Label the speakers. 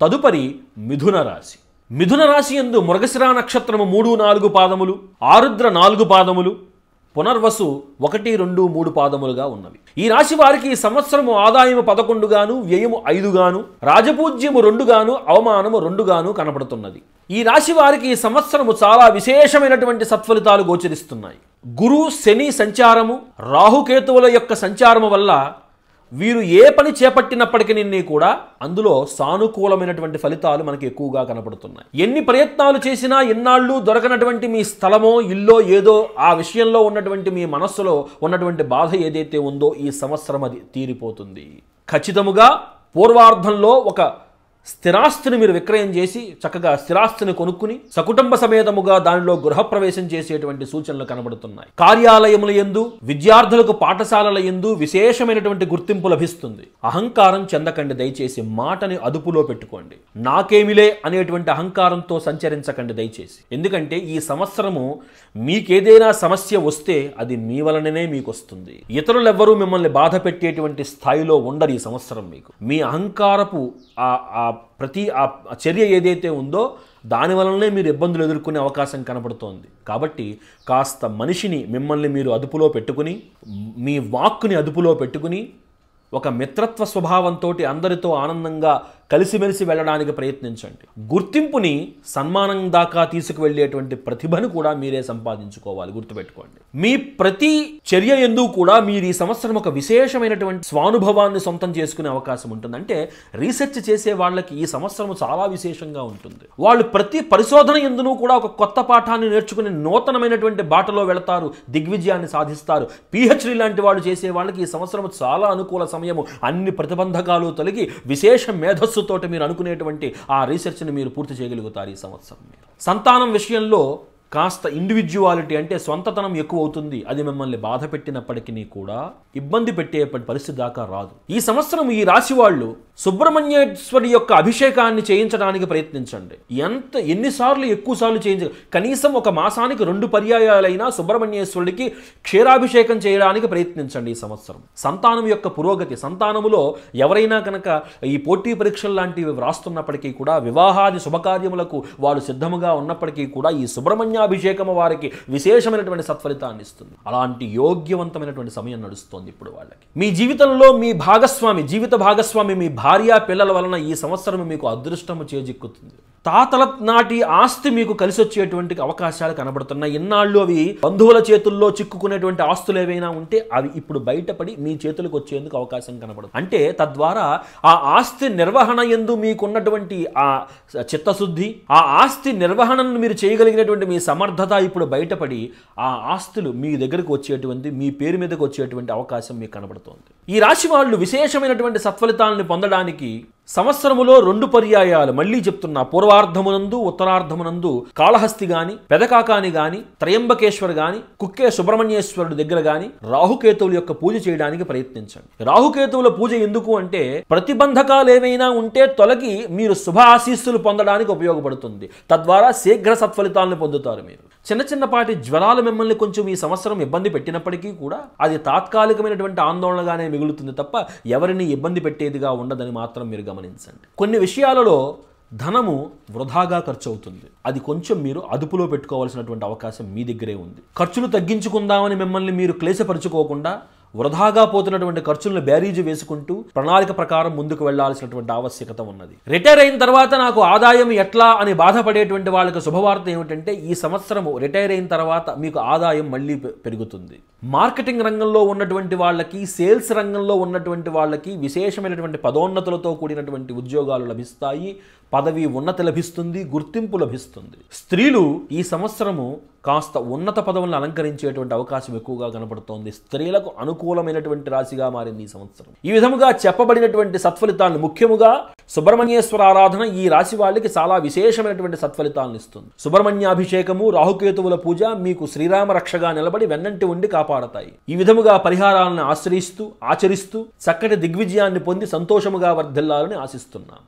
Speaker 1: తదుపరి మిథున రాశి. మిథున రాశి ఎందు మృగశిరా నక్షత్రము మూడు నాలుగు పాదములు ఆరుద్ర నాలుగు పాదములు పునర్వసు ఒకటి రెండు మూడు పాదములుగా ఉన్నవి. ఈ రాశి వారికి సంవత్సరము ఆదాయము పదకొండుగాను వ్యయము ఐదుగాను రాజపూజ్యము రెండుగాను అవమానము రెండుగాను కనపడుతున్నది ఈ రాశి వారికి సంవత్సరము చాలా విశేషమైనటువంటి సత్ఫలితాలు గోచరిస్తున్నాయి. గురు శని సంచారము రాహుకేతువుల యొక్క సంచారము వల్ల వీరు ఏ పని చేపట్టినప్పటికీ కూడా అందులో సానుకూలమైనటువంటి ఫలితాలు మనకి ఎక్కువగా కనపడుతున్నాయి. ఎన్ని ప్రయత్నాలు చేసినా ఎన్నాళ్ళు దొరకనటువంటి మీ స్థలమో ఇల్లో ఏదో ఆ విషయంలో ఉన్నటువంటి మీ మనస్సులో ఉన్నటువంటి బాధ ఏదైతే ఉందో ఈ సంవత్సరం అది తీరిపోతుంది. ఖచ్చితముగా పూర్వార్ధంలో ఒక స్థిరాస్తిని మీరు విక్రయం చేసి చక్కగా స్థిరాస్తిని కొనుక్కుని సకుటుంబ సమేతముగా దానిలో గృహప్రవేశం చేసేటువంటి సూచనలు కనబడుతున్నాయి. కార్యాలయముల ఎందు విద్యార్థులకు పాఠశాలల ఎందు విశేషమైనటువంటి గుర్తింపు లభిస్తుంది. అహంకారం చెందకండి దయచేసి మాటని అదుపులో పెట్టుకోండి. నాకేమిలే అనేటువంటి అహంకారంతో సంచరించకండి దయచేసి. ఎందుకంటే ఈ సంవత్సరము మీకేదైనా సమస్య వస్తే అది మీ వలననే మీకు వస్తుంది ఇతరులెవ్వరూ మిమ్మల్ని బాధ పెట్టేటువంటి స్థాయిలో ఉండరు ఈ సంవత్సరం మీకు. మీ అహంకారపు ఆ ఆ ప్రతి ఆ చర్య ఏదైతే ఉందో దాని వలననే మీరు ఇబ్బందులు ఎదుర్కొనే అవకాశం కనబడుతోంది. కాబట్టి కాస్త మనిషిని మిమ్మల్ని మీరు అదుపులో పెట్టుకుని మీ వాక్కుని అదుపులో పెట్టుకుని ఒక మిత్రత్వ స్వభావంతో అందరితో ఆనందంగా కలిసిమెలిసి వెళ్ళడానికి ప్రయత్నించండి. గుర్తింపుని సన్మానం దాకా తీసుకువెళ్ళేటువంటి ప్రతిభను కూడా మీరే సంపాదించుకోవాలి గుర్తుపెట్టుకోండి. మీ ప్రతి చర్య ఎందు కూడా మీరు ఈ సంవత్సరం ఒక విశేషమైనటువంటి స్వానుభవాన్ని సొంతం చేసుకునే అవకాశం ఉంటుంది. అంటే రీసెర్చ్ చేసే వాళ్ళకి ఈ సంవత్సరం చాలా విశేషంగా ఉంటుంది. వాళ్ళు ప్రతి పరిశోధన ఎందును కూడా ఒక కొత్త పాఠాన్ని నేర్చుకుని నూతనమైనటువంటి బాటలో వెళతారు దిగ్విజయాన్ని సాధిస్తారు. పిహెచ్డి లాంటి వాళ్ళు చేసే వాళ్ళకి ఈ సంవత్సరం చాలా అనుకూల సమయము. అన్ని ప్రతిబంధకాలు తొలగి విశేష మేధస్సుతోటి మీరు అనుకునేటువంటి ఆ రీసెర్చ్ని మీరు పూర్తి చేయగలుగుతారు ఈ సంవత్సరం సంతానం విషయంలో కాస్త ఇండివిజువాలిటీ అంటే సొంతతనం ఎక్కువ అవుతుంది అది మిమ్మల్ని బాధ పెట్టినప్పటికీ కూడా ఇబ్బంది పెట్టే పరిస్థితి దాకా రాదు. ఈ సంవత్సరం ఈ రాశి వాళ్ళు సుబ్రహ్మణ్యేశ్వరి యొక్క అభిషేకాన్ని చేయించడానికి ప్రయత్నించండి. ఎంత ఎన్నిసార్లు ఎక్కువ సార్లు చేయించ కనీసం ఒక మాసానికి రెండు పర్యాయాలైనా సుబ్రహ్మణ్యేశ్వరుడికి క్షీరాభిషేకం చేయడానికి ప్రయత్నించండి ఈ సంవత్సరం. సంతానం యొక్క పురోగతి సంతానములో ఎవరైనా కనుక ఈ పోటీ పరీక్షలు లాంటివి వ్రాస్తున్నప్పటికీ కూడా వివాహాది శుభకార్యములకు వారు సిద్ధముగా ఉన్నప్పటికీ కూడా ఈ సుబ్రహ్మణ్యాభిషేకము వారికి విశేషమైనటువంటి సత్ఫలితాన్ని ఇస్తుంది. అలాంటి యోగ్యవంతమైనటువంటి సమయం నడుస్తోంది ఇప్పుడు వాళ్ళకి. మీ జీవితంలో మీ భాగస్వామి జీవిత భాగస్వామి మీ భార్య పిల్లల వలన ఈ సంవత్సరం మీకు అదృష్టము చేజిక్కుతుంది. తాతల నాటి ఆస్తి మీకు కలిసి వచ్చేటువంటి అవకాశాలు కనబడుతున్నాయి. ఇన్నాళ్ళు అవి బంధువుల చేతుల్లో చిక్కుకునేటువంటి ఆస్తులు ఏవైనా ఉంటే అవి ఇప్పుడు బయటపడి మీ చేతులకు వచ్చేందుకు అవకాశం కనబడుతుంది అంటే తద్వారా ఆ ఆస్తి నిర్వహణ ఎందు మీకున్నటువంటి ఆ చిత్తశుద్ధి ఆ ఆస్తి నిర్వహణను మీరు చేయగలిగినటువంటి మీ సమర్థత ఇప్పుడు బయటపడి ఆ ఆస్తులు మీ దగ్గరకు వచ్చేటువంటి మీ పేరు మీదకి వచ్చేటువంటి అవకాశం మీకు కనబడుతోంది. ఈ రాశి వాళ్ళు విశేషమైనటువంటి సత్ఫలితాలను పొందడానికి సంవత్సరములో రెండు పర్యాయాలు. మళ్ళీ చెప్తున్నా పూర్వార్ధమునందు ఉత్తరార్ధమునందు కాళహస్తి గాని పెదకాకాని గాని త్రయంబకేశ్వర్ గాని కుక్కే సుబ్రహ్మణ్యేశ్వరుడు దగ్గర గాని రాహుకేతువుల యొక్క పూజ చేయడానికి ప్రయత్నించండి. రాహుకేతువుల పూజ ఎందుకు అంటే ప్రతిబంధకాలు ఏవైనా ఉంటే తొలగి మీరు శుభ ఆశీస్సులు పొందడానికి ఉపయోగపడుతుంది. తద్వారా శీఘ్ర సత్ఫలితాలను పొందుతారు మీరు. చిన్న చిన్నపాటి జ్వరాలు మిమ్మల్ని కొంచెం ఈ సంవత్సరం ఇబ్బంది పెట్టినప్పటికీ కూడా అది తాత్కాలికమైనటువంటి ఆందోళనగానే మిగులుతుంది తప్ప ఎవరిని ఇబ్బంది పెట్టేదిగా ఉండదని మాత్రం మీరు గమనించండి. కొన్ని విషయాలలో ధనము వృధాగా ఖర్చు అవుతుంది అది కొంచెం మీరు అదుపులో పెట్టుకోవాల్సినటువంటి అవకాశం మీ దగ్గరే ఉంది. ఖర్చులు తగ్గించుకుందామని మిమ్మల్ని మీరు క్లేశపరచుకోకుండా వృధాగా పోతున్నటువంటి ఖర్చులను బ్యారీజు వేసుకుంటూ ప్రణాళిక ప్రకారం ముందుకు వెళ్ళాల్సినటువంటి ఆవశ్యకత ఉన్నది. రిటైర్ అయిన తర్వాత నాకు ఆదాయం ఎట్లా అని బాధపడేటువంటి వాళ్ళకి శుభవార్త ఏమిటంటే ఈ సంవత్సరము రిటైర్ అయిన తర్వాత మీకు ఆదాయం మళ్ళీ పెరుగుతుంది. మార్కెటింగ్ రంగంలో ఉన్నటువంటి వాళ్ళకి సేల్స్ రంగంలో ఉన్నటువంటి వాళ్ళకి విశేషమైనటువంటి పదోన్నతులతో కూడినటువంటి ఉద్యోగాలు లభిస్తాయి పదవి ఉన్నతి లభిస్తుంది గుర్తింపు లభిస్తుంది. స్త్రీలు ఈ సంవత్సరము కాస్త ఉన్నత పదవులను అలంకరించేటువంటి అవకాశం ఎక్కువగా కనపడుతోంది. స్త్రీలకు అనుకూలమైనటువంటి రాశిగా మారింది ఈ సంవత్సరం. ఈ విధముగా చెప్పబడినటువంటి సత్ఫలితాలను ముఖ్యముగా సుబ్రహ్మణ్యేశ్వర ఆరాధన ఈ రాశి వాళ్ళకి చాలా విశేషమైనటువంటి సత్ఫలితాలను ఇస్తుంది. సుబ్రహ్మణ్యాభిషేకము రాహుకేతువుల పూజ మీకు శ్రీరామ రక్షగా నిలబడి వెన్నంటి ఉండి కాపాడతాయి. ఈ విధముగా పరిహారాలను ఆశ్రయిస్తూ ఆచరిస్తూ చక్కటి దిగ్విజయాన్ని పొంది సంతోషముగా వర్ధిల్లాలని ఆశిస్తున్నాం.